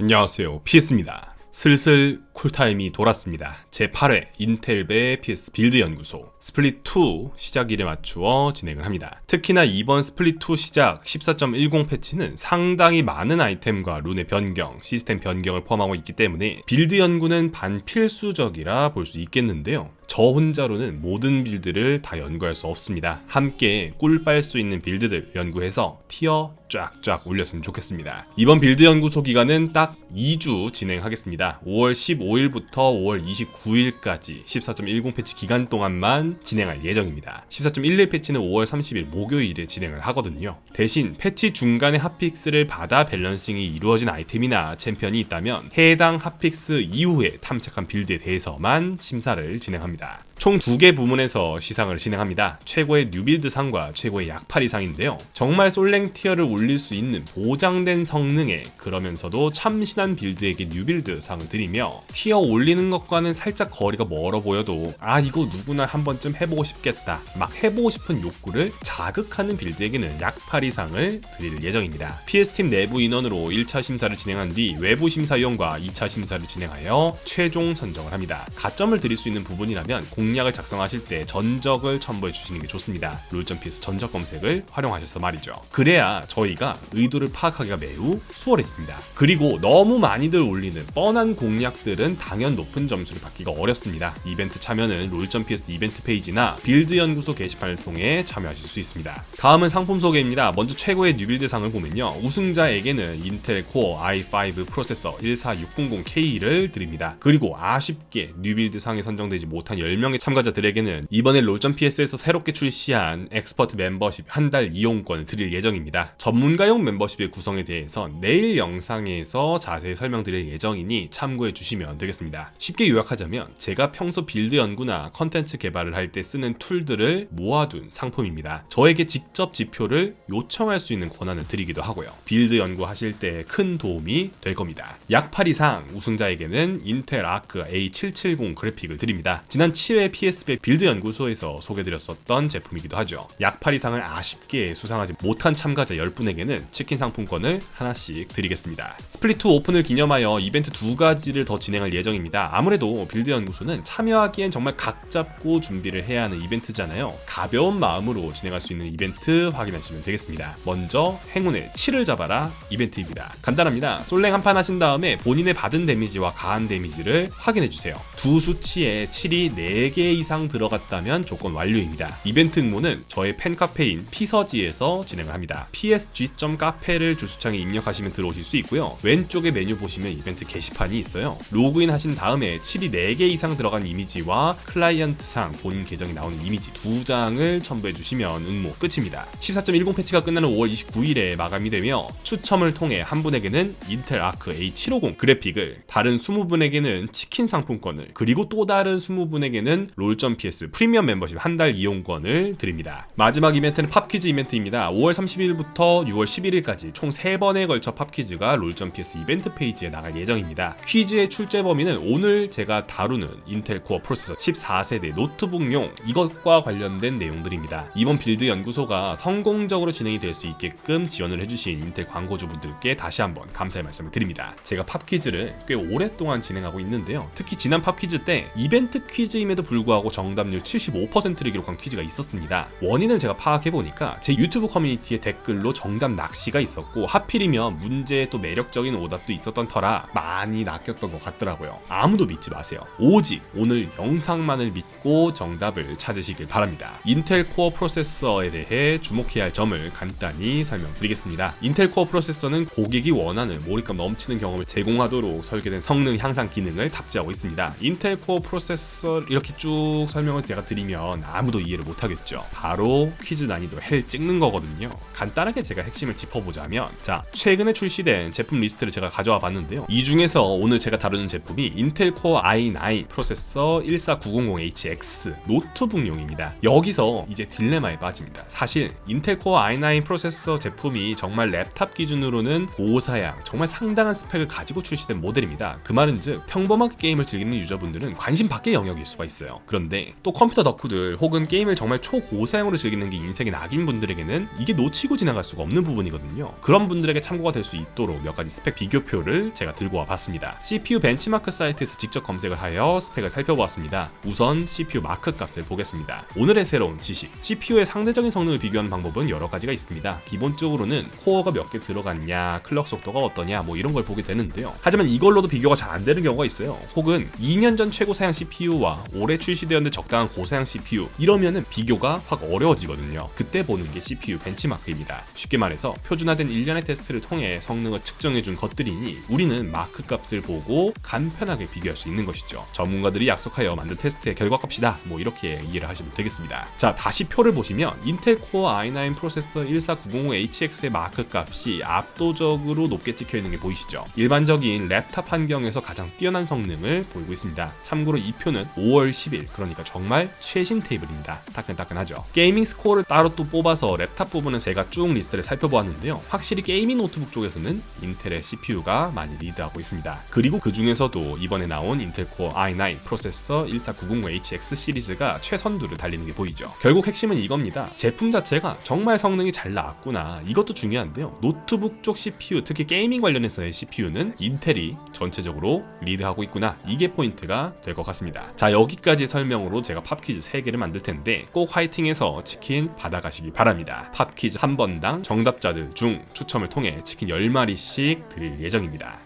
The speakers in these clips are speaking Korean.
안녕하세요. PS입니다. 슬슬 쿨타임이 돌았습니다. 제8회 인텔배 PS 빌드 연구소 스플릿 2 시작일에 맞추어 진행을 합니다. 특히나 이번 스플릿 2 시작 14.10 패치는 상당히 많은 아이템과 룬의 변경, 시스템 변경을 포함하고 있기 때문에 빌드 연구는 반필수적이라 볼 수 있겠는데요. 저 혼자로는 모든 빌드를 다 연구할 수 없습니다. 함께 꿀 빨 수 있는 빌드들 연구해서 티어 쫙쫙 올렸으면 좋겠습니다. 이번 빌드 연구소 기간은 딱 2주 진행하겠습니다. 5월 15일부터 5월 29일까지 14.10 패치 기간 동안만 진행할 예정입니다. 14.11 패치는 5월 30일 목요일에 진행을 하거든요. 대신 패치 중간에 핫픽스를 받아 밸런싱이 이루어진 아이템이나 챔피언이 있다면 해당 핫픽스 이후에 탐색한 빌드에 대해서만 심사를 진행합니다. 있습니다. 총 두 개 부문에서 시상을 진행합니다. 최고의 뉴빌드 상과 최고의 약팔이 상인데요. 정말 솔랭 티어를 올릴 수 있는 보장된 성능에 그러면서도 참신한 빌드에게 뉴빌드 상을 드리며 티어 올리는 것과는 살짝 거리가 멀어 보여도 아 이거 누구나 한 번쯤 해보고 싶겠다 막 해보고 싶은 욕구를 자극하는 빌드에게는 약팔이 상을 드릴 예정입니다. PS팀 내부 인원으로 1차 심사를 진행한 뒤 외부 심사위원과 2차 심사를 진행하여 최종 선정을 합니다. 가점을 드릴 수 있는 부분이라면 공 략을 작성하실 때 전적을 첨부해 주시는 게 좋습니다. 롤.ps 전적 검색을 활용하셔서 말이죠. 그래야 저희가 의도를 파악하기가 매우 수월해집니다. 그리고 너무 많이들 올리는 뻔한 공략들은 당연 높은 점수를 받기가 어렵습니다. 이벤트 참여는 롤.ps 이벤트 페이지나 빌드 연구소 게시판을 통해 참여하실 수 있습니다. 다음은 상품 소개입니다. 먼저 최고의 뉴빌드상을 보면요. 우승자에게는 인텔 코어 i5 프로세서 14600K를 드립니다. 그리고 아쉽게 뉴빌드 상에 선정되지 못한 10명의 참가자들에게는 이번에 롤.ps에서 새롭게 출시한 엑스퍼트 멤버십 한 달 이용권을 드릴 예정입니다. 전문가용 멤버십의 구성에 대해선 내일 영상에서 자세히 설명드릴 예정이니 참고해 주시면 되겠습니다. 쉽게 요약하자면 제가 평소 빌드 연구나 컨텐츠 개발을 할 때 쓰는 툴들을 모아둔 상품입니다. 저에게 직접 지표를 요청할 수 있는 권한을 드리기도 하고요. 빌드 연구하실 때 큰 도움이 될 겁니다. 약 8 이상 우승자에게는 인텔 아크 A770 그래픽을 드립니다. 지난 7회 PS배 빌드 연구소에서 소개드렸었던 제품이기도 하죠. 약8 이상을 아쉽게 수상하지 못한 참가자 10분에게는 치킨 상품권을 하나씩 드리겠습니다. 스플릿2 오픈을 기념하여 이벤트 두 가지를 더 진행할 예정입니다. 아무래도 빌드 연구소는 참여하기엔 정말 각 잡고 준비를 해야 하는 이벤트잖아요. 가벼운 마음으로 진행할 수 있는 이벤트 확인하시면 되겠습니다. 먼저 행운의 7을 잡아라 이벤트입니다. 간단합니다. 솔랭 한 판 하신 다음에 본인의 받은 데미지와 가한 데미지를 확인해 주세요. 두 수치에 7이 4개 이상 들어갔다면 조건 완료입니다. 이벤트 응모는 저의 팬카페인 피서지에서 진행을 합니다. psg.카페를 주소창에 입력하시면 들어오실 수 있고요. 왼쪽에 메뉴 보시면 이벤트 게시판이 있어요. 로그인 하신 다음에 7이 4개 이상 들어간 이미지와 클라이언트상 본인 계정이 나오는 이미지 두 장을 첨부해 주시면 응모 끝입니다. 14.10 패치가 끝나는 5월 29일에 마감이 되며 추첨을 통해 한 분에게는 인텔 아크 A750 그래픽을 다른 20분에게는 치킨 상품권을 그리고 또 다른 20분에게는 롤.ps 프리미엄 멤버십 한 달 이용권을 드립니다. 마지막 이벤트는 팝퀴즈 이벤트입니다. 5월 30일부터 6월 11일까지 총 3번에 걸쳐 팝퀴즈가 롤.ps 이벤트 페이지에 나갈 예정입니다. 퀴즈의 출제 범위는 오늘 제가 다루는 인텔 코어 프로세서 14세대 노트북용 이것과 관련된 내용들입니다. 이번 빌드 연구소가 성공적으로 진행이 될 수 있게끔 지원을 해주신 인텔 광고주분들께 다시 한번 감사의 말씀을 드립니다. 제가 팝퀴즈를 꽤 오랫동안 진행하고 있는데요. 특히 지난 팝퀴즈 때 이벤트 퀴즈임에도 불구하고 정답률 75%를 기록한 퀴즈가 있었습니다. 원인을 제가 파악해보니까 제 유튜브 커뮤니티에 댓글로 정답 낚시가 있었고 하필이면 문제에 또 매력적인 오답도 있었던 터라 많이 낚였던 것 같더라고요. 아무도 믿지 마세요. 오직 오늘 영상만을 믿고 정답을 찾으시길 바랍니다. 인텔 코어 프로세서에 대해 주목해야 할 점을 간단히 설명드리겠습니다. 인텔 코어 프로세서는 고객이 원하는 몰입감 넘치는 경험을 제공하도록 설계된 성능 향상 기능을 탑재하고 있습니다. 인텔 코어 프로세서 이렇게 쭉 설명을 제가 드리면 아무도 이해를 못하겠죠. 바로 퀴즈 난이도 헬 찍는 거거든요. 간단하게 제가 핵심을 짚어보자면 자 최근에 출시된 제품 리스트를 제가 가져와 봤는데요. 이 중에서 오늘 제가 다루는 제품이 인텔 코어 i9 프로세서 14900HX 노트북용입니다. 여기서 이제 딜레마에 빠집니다. 사실 인텔 코어 i9 프로세서 제품이 정말 랩탑 기준으로는 고사양 정말 상당한 스펙을 가지고 출시된 모델입니다. 그 말은즉 평범하게 게임을 즐기는 유저분들은 관심 밖의 영역일 수가 있어요. 있어요. 그런데 또 컴퓨터 덕후들 혹은 게임을 정말 초고사양으로 즐기는 게 인생의 낙인 분들에게는 이게 놓치고 지나갈 수가 없는 부분이거든요. 그런 분들에게 참고가 될 수 있도록 몇 가지 스펙 비교표를 제가 들고 와 봤습니다. CPU 벤치마크 사이트에서 직접 검색을 하여 스펙을 살펴보았습니다. 우선 CPU 마크 값을 보겠습니다. 오늘의 새로운 지식, CPU의 상대적인 성능을 비교하는 방법은 여러 가지가 있습니다. 기본적으로는 코어가 몇 개 들어갔냐, 클럭 속도가 어떠냐, 뭐 이런 걸 보게 되는데요. 하지만 이걸로도 비교가 잘 안 되는 경우가 있어요. 혹은 2년 전 최고 사양 CPU와 올해 출시되었는데 적당한 고사양 CPU 이러면은 비교가 확 어려워지거든요. 그때 보는 게 CPU 벤치마크입니다. 쉽게 말해서 표준화된 일련의 테스트를 통해 성능을 측정해준 것들이니 우리는 마크 값을 보고 간편하게 비교할 수 있는 것이죠. 전문가들이 약속하여 만든 테스트의 결과값이다. 뭐 이렇게 이해를 하시면 되겠습니다. 자, 다시 표를 보시면 인텔 코어 i9 프로세서 14905HX의 마크 값이 압도적으로 높게 찍혀 있는 게 보이시죠? 일반적인 랩탑 환경에서 가장 뛰어난 성능을 보이고 있습니다. 참고로 이 표는 5월 10 일, 그러니까 정말 최신 테이블입니다. 따끈따끈하죠. 게이밍 스코어를 따로 또 뽑아서 랩탑 부분은 제가 쭉 리스트를 살펴보았는데요. 확실히 게이밍 노트북 쪽에서는 인텔의 CPU가 많이 리드하고 있습니다. 그리고 그 중에서도 이번에 나온 인텔 코어 i9 프로세서 14990HX 시리즈가 최선두를 달리는 게 보이죠. 결국 핵심은 이겁니다. 제품 자체가 정말 성능이 잘 나왔구나. 이것도 중요한데요. 노트북 쪽 CPU, 특히 게이밍 관련해서의 CPU는 인텔이 전체적으로 리드하고 있구나. 이게 포인트가 될 것 같습니다. 자, 여기까 지 설명으로 제가 팝퀴즈 3개를 만들 텐데 꼭 화이팅해서 치킨 받아가시기 바랍니다. 팝퀴즈 한 번당 정답자들 중 추첨을 통해 치킨 10마리씩 드릴 예정입니다.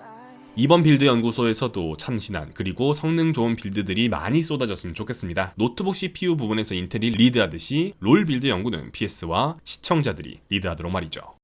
이번 빌드 연구소에서도 참신한 그리고 성능 좋은 빌드들이 많이 쏟아졌으면 좋겠습니다. 노트북 CPU 부분에서 인텔이 리드하듯이 롤 빌드 연구는 PS와 시청자들이 리드하도록 말이죠.